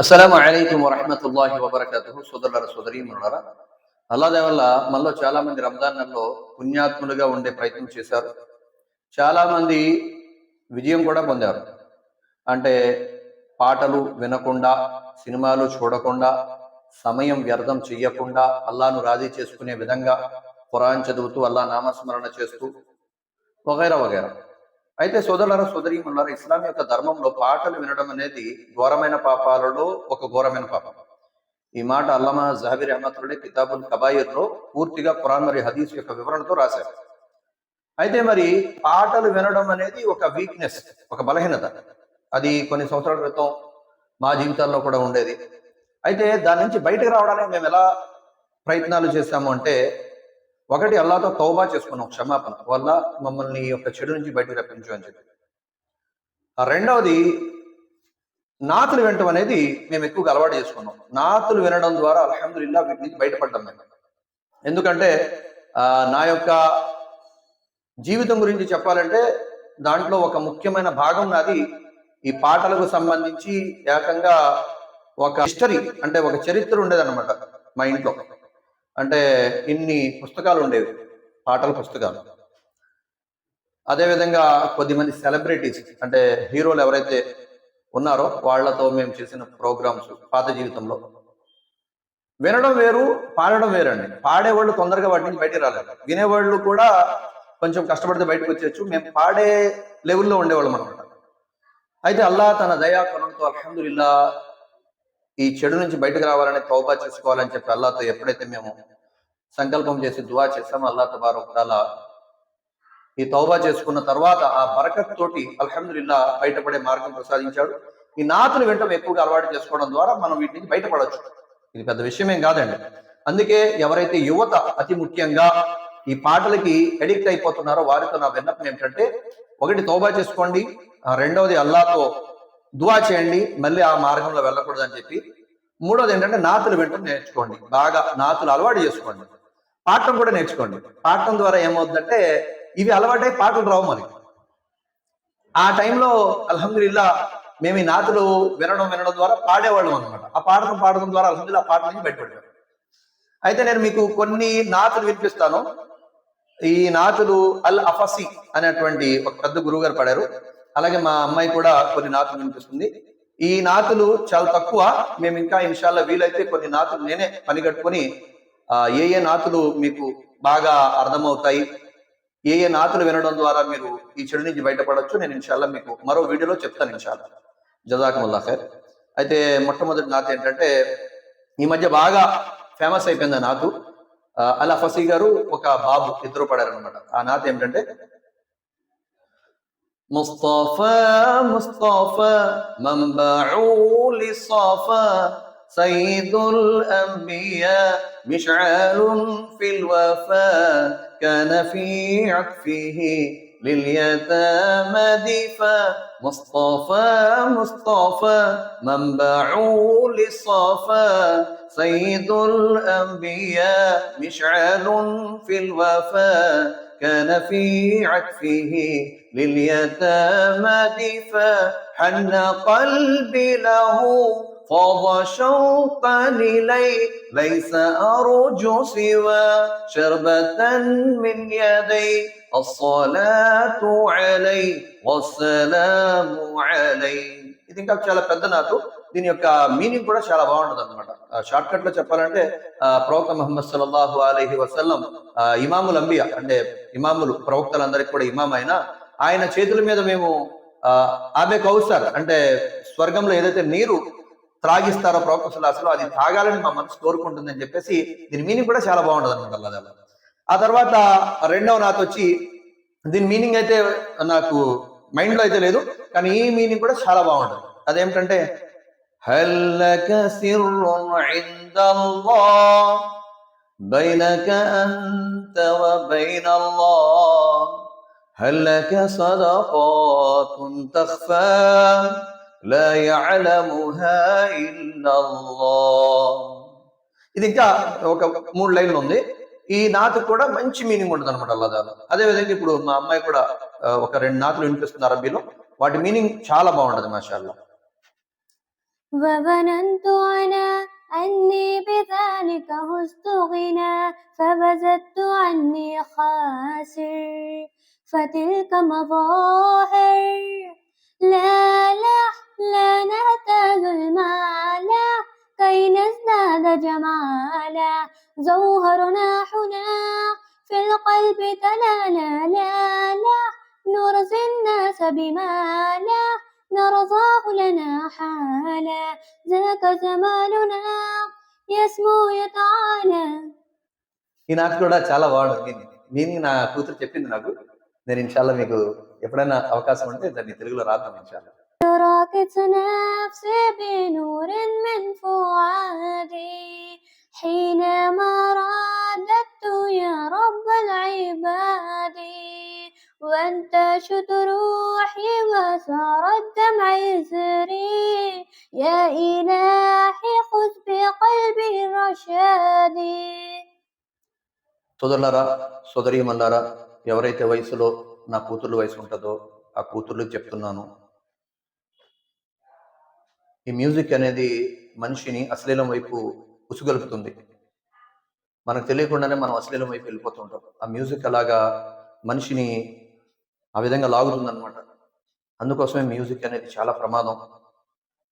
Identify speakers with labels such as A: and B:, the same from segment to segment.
A: అస్సలం అయికం వరహమతుల్లాహి వబర్కతు సోదరుల సోదరి మనులరా అల్లాదే వల్ల మనలో చాలా మంది రంజాన్ నెలలో పుణ్యాత్ములుగా ఉండే ప్రయత్నం చేశారు. చాలా మంది విజయం కూడా పొందారు. అంటే పాటలు వినకుండా సినిమాలు చూడకుండా సమయం వ్యర్థం చెయ్యకుండా అల్లాను రాజీ చేసుకునే విధంగా ఖురాన్ చదువుతూ అల్లా నామస్మరణ చేస్తూ వగైరా వగైరా. అయితే సోదరులారా సోదరీమణులారా ఇస్లాం యొక్క ధర్మంలో పాటలు వినడం అనేది ఘోరమైన పాపాలలో ఒక ఘోరమైన పాపం. ఈ మాట అల్లమా జహబీర్ అహ్మద్ కితాబుల్ కబాయిర్లో పూర్తిగా ఖురాన్ మరియు హదీస్ యొక్క వివరణతో రాశారు. అయితే మరి పాటలు వినడం అనేది ఒక వీక్నెస్ ఒక బలహీనత. అది కొన్ని సంవత్సరాల క్రితం మా జీవితాల్లో కూడా ఉండేది. అయితే దాని నుంచి బయటకు రావడానికి మేము ఎలా ప్రయత్నాలు చేశాము అంటే ఒకటి అల్లాతో తౌబా చేసుకున్నాం క్షమాపణ. వల్ల మమ్మల్ని ఈ యొక్క చెడు నుంచి బయటకు రప్పించు అని చెప్పి. రెండవది నాతులు వినటం అనేది మేము ఎక్కువగా అలవాటు చేసుకున్నాం. నాతులు వినడం ద్వారా అల్హమ్దుల్లా వీటి నుంచి బయటపడ్డాం మేము. ఎందుకంటే నా యొక్క జీవితం గురించి చెప్పాలంటే దాంట్లో ఒక ముఖ్యమైన భాగం నాది ఈ పాటలకు సంబంధించి ఏకంగా ఒక హిస్టరీ అంటే ఒక చరిత్ర ఉండేదన్నమాట మా ఇంట్లో. అంటే ఇన్ని పుస్తకాలు ఉండేవి పాటల పుస్తకాలు. అదేవిధంగా కొద్దిమంది సెలబ్రిటీస్ అంటే హీరోలు ఎవరైతే ఉన్నారో వాళ్ళతో మేము చేసిన ప్రోగ్రామ్స్ పాత జీవితంలో. వినడం వేరు పాడడం వేరండి. పాడేవాళ్ళు తొందరగా వాటి నుంచి బయటికి రాలేదు వినేవాళ్ళు కూడా కొంచెం కష్టపడితే బయటకు వచ్చేయచ్చు. మేము పాడే లెవెల్లో ఉండేవాళ్ళం అనమాట అయితే అల్లా తన దయా కరుణతో అల్హందుల్లా ఈ చెడు నుంచి బయటకు రావాలని తౌబా చేసుకోవాలని చెప్పి అల్లాతో ఎప్పుడైతే మేము సంకల్పం చేసి దువా చేస్తామో అల్లా తబారొకటాల ఈ తౌబా చేసుకున్న తర్వాత ఆ బరకత్ తోటి అల్హమ్దుల్లా బయటపడే మార్గం ప్రసాదించాడు. ఈ నాతులు వెంటనే ఎక్కువగా అలవాటు చేసుకోవడం ద్వారా మనం వీటి నుంచి బయటపడవచ్చు ఇది పెద్ద విషయం ఏం కాదండి. అందుకే ఎవరైతే యువత అతి ముఖ్యంగా ఈ పాటలకి అడిక్ట్ అయిపోతున్నారో వారితో నా విన్నపం ఏమిటంటే ఒకటి తౌబా చేసుకోండి రెండవది అల్లాతో దువా చేయండి మళ్ళీ ఆ మార్గంలో వెళ్ళకూడదు అని చెప్పి. మూడోది ఏంటంటే నాతులు వెంటనే నేర్చుకోండి. బాగా నాతులు అలవాటు చేసుకోండి. పాఠం కూడా నేర్చుకోండి. పాటం ద్వారా ఏమవుతుందంటే ఇవి అలవాటై పాటలు రావు మరి. ఆ టైంలో అల్హమ్దుల్లా మేము ఈ నాతులు వినడం వినడం ద్వారా పాడేవాళ్ళం అనమాట ఆ పాటను పాడడం ద్వారా అల్హమ్దుల్లా ఆ పాట నుంచి బయటపడ్డాం. అయితే నేను మీకు కొన్ని నాతులు వినిపిస్తాను. ఈ నాతులు అల్ అఫసి అనేటువంటి ఒక పెద్ద గురువు గారు పాడారు. అలాగే మా అమ్మాయి కూడా కొన్ని నాతులు వినిపిస్తుంది. ఈ నాతులు చాలా తక్కువ. మేము ఇంకా ఇన్షాల్లో వీలైతే కొన్ని నాతులు నేనే పని కట్టుకొని ఏ ఏ నాతులు మీకు బాగా అర్థమవుతాయి ఏ ఏ నాతులు వినడం ద్వారా మీరు ఈ చెడు నుంచి బయటపడవచ్చు నేను ఇన్షాల్లా మీకు మరో వీడియోలో చెప్తాను ఇన్షాల్లా. జజాకముల్లా ఖైర్. అయితే మొట్టమొదటి నాత ఏంటంటే ఈ మధ్య బాగా ఫేమస్ అయిపోయింది ఆ నాతు. అలా ఫసీ గారు ఒక బాబు ఇద్దరు పడారనమాట ఆ నాత ఏమిటంటే مصطفى مصطفى منبع للصفا سيد الأنبياء مشعال في الوفا كان في عطفه لليتامى دفا. مصطفى مصطفى منبع للصفا سيد الأنبياء مشعال في الوفا. كان في عطفه لليتامى دفا حن قلبي له فاض شوقا إليه ليس أرجو سوى شربة من يدي الصلاة عليه والسلام عليه ఇది ఇంకా చాలా పెద్ద నాటు దీని యొక్క మీనింగ్ కూడా చాలా బాగుంటుంది అనమాట షార్ట్ కట్లో చెప్పాలంటే ప్రవక్త మహమ్మద్ సల్లాహు అలైహి వసల్లం ఆ, ఇమాముల్ అంబియా అంటే ఇమాములు ప్రవక్తలందరికి కూడా ఇమాం అయిన ఆయన చేతుల మీద మేము ఆ, ఆమె కౌసర్ అంటే స్వర్గంలో ఏదైతే నీరు త్రాగిస్తారో ప్రవక్త సల్లాహలో అది తాగాలని మా మనసు కోరుకుంటుంది అని చెప్పేసి దీని మీనింగ్ కూడా చాలా బాగుంటుంది అనమాట అల్లా ఆ తర్వాత రెండవ నాతో వచ్చి దీని మీనింగ్ అయితే నాకు మైండ్లో అయితే లేదు కానీ ఈ మీనింగ్ కూడా చాలా బాగుంటుంది. అదేమిటంటే హల్లక సిర్రున్ ఇందల్లాహ్ بينك أنت وبين الله هل لك صدقات تخفى لا يعلمها إلا الله ఇది ఇంకా ఒక మూడు లైన్లు ఉంది ఈ నాతు కూడా మంచి మీనింగ్ ఉంటుంది అనమాట అల్లాదాలు అదే విధంగా ఇప్పుడు మా అమ్మాయి కూడా ఆ, ఒక రెండు నాతులు వినిపిస్తుంది అరబీలో వాటి మీనింగ్ చాలా బాగుంటది మాషాల్లా
B: وظننت أنا أني بذلك هزت غنى فبزدت عني خاسر. فتلك مظاهر. لا لا لا نهتاج المال. كي نزداد جمالا. زوهرنا هنا في القلب تلالا. لا لا نرزي الناس بما لا نرضاه لنا حالا ذاك زماننا يسمو يتعالى
A: ఈ నాటి కూడా చాలా బాగుంటుంది మీనింగ్ నా కూతురు చెప్పింది నాకు నేను ఇన్షాల్లా మీకు ఎప్పుడైనా అవకాశం ఉంటే దాన్ని తెలుగులో రాద్దాం ఇన్షాల్లా
B: تراكت نفسي بنور من فؤادي حينما رددت يا رب العباد وانتشت روحي وسار الدمع يسري يا إلهي خذ بقلبي رشادي
A: సోదరులారా సోదరీమల్లారా ఎవరైతే వయసులో నా కూతుర్ల వయసు ఉంటుందో ఆ కూతుర్లకు చెప్తున్నాను ఈ మ్యూజిక్ అనేది మనిషిని అశ్లీలం వైపు ఉసుగొలుపుతుంది మనకు తెలియకుండానే మనం అశ్లీలం వైపు వెళ్ళిపోతుంటాం ఆ మ్యూజిక్ అలాగా మనిషిని ఆ విధంగా లాగుతుంది అనమాట అందుకోసమే మ్యూజిక్ అనేది చాలా ప్రమాదం.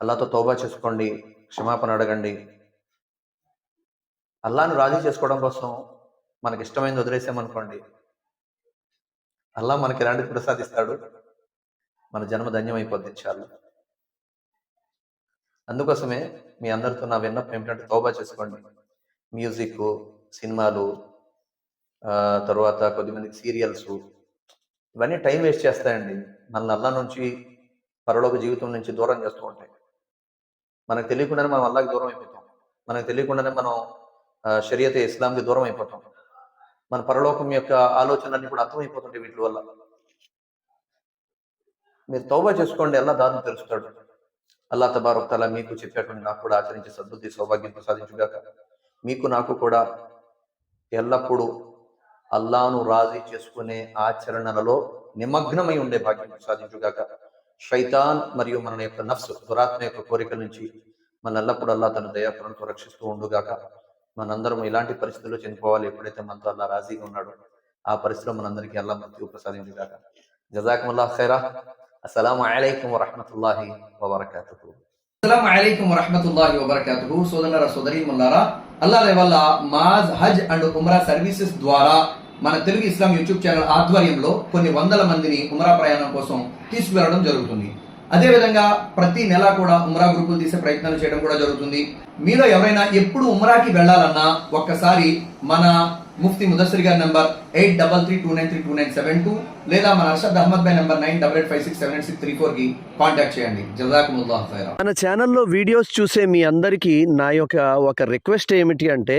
A: అల్లాతో తోబా చేసుకోండి క్షమాపణ అడగండి. అల్లాను రాజీ చేసుకోవడం కోసం మనకి ఇష్టమైంది వదిలేసామనుకోండి. అల్లా మనకి ఎలాంటి ప్రసాదిస్తాడు మన జన్మ ధన్యమైపోద్ది చాలు అందుకోసమే మీ అందరితో నా విన్నపం ఏమిటంటే తోబా చేసుకోండి. మ్యూజిక్ సినిమాలు ఆ, తర్వాత కొద్దిమందికి సీరియల్స్ ఇవన్నీ టైం వేస్ట్ చేస్తాయండి. మన అల్లా నుంచి పరలోక జీవితం నుంచి దూరం చేస్తూ ఉంటాయి. మనకు తెలియకుండానే మనం అల్లాకి దూరం అయిపోతాం. మనకు తెలియకుండానే మనం ఆ, షరియత్ ఇస్లాంకి దూరం అయిపోతాం. మన పరలోకం యొక్క ఆలోచనలన్నీ కూడా అర్థమైపోతుంటాయి వీటి వల్ల. మీరు తౌబా చేసుకోండి అల్లా దాన్ని తెలుస్తాడు అల్లా తబారక్ తల మీకు చెప్పేటువంటి నాకు కూడా ఆచరించి సద్బుద్ధి సౌభాగ్యం ప్రసాదించుగాక మీకు నాకు కూడా ఎల్లప్పుడూ అల్లాను రాజీ చేసుకునే ఆచరణలలో నిమగ్నమై ఉండే భాగ్యం సాధించుగాక. శైతాన్ మరియు మన యొక్క నఫ్స్ దురాత్మ యొక్క కోరిక నుంచి మన ఎల్లప్పుడూ అల్లా తన దయాకరణతో రక్షిస్తూ ఉండుగాక. మనందరం ఇలాంటి పరిస్థితుల్లో చనిపోవాలి. ఎప్పుడైతే మనతో అల్లా రాజీగా ఉన్నాడో ఆ పరిస్థితిలో మనందరికీ అల్లా మృత్యు ప్రసాదించుగాక జజాకుముల్లా ఖైరా. అస్సలం అలైకుం వరహమతుల్లాహి వబర్కాతుహు.
C: అస్సలం అలైకుం వరహమతుల్లాహి వబర్కాతుహు. సోదరులారా సోదరీమల్లారా అల్లా వల్ల మాజ్ హజ్ అండ్ ఉమ్రా సర్వీసెస్ ద్వారా మన తెలుగు ఇస్లాం యూట్యూబ్ ఛానల్ ఆధ్వర్యంలో కొన్ని వందల మందిని ఉమరా ప్రయాణం కోసం తీసుకువెళ్ళడం జరుగుతుంది. అదేవిధంగా ప్రతి నెల కూడా ఉమ్రా గ్రూపులు తీసే ప్రయత్నాలు చేయడం కూడా జరుగుతుంది. మీలో ఎవరైనా ఎప్పుడు ఉమ్రాకి వెళ్ళాలన్నా ఒక్కసారి మన ముఫ్తి ముదస్సరి గారి number eight double three two nine three two nine seven two లేదా మన Arshad Ahmed by number nine double eight five six seven eight six three ఫోర్కి కాంటాక్ట్ చేయండి. జజాకుముల్లాహ్ ఖైరా.
D: మన ఛానల్లో వీడియోస్ చూసే మీ అందరికీ నా యొక్క ఒక రిక్వెస్ట్ ఏమిటి అంటే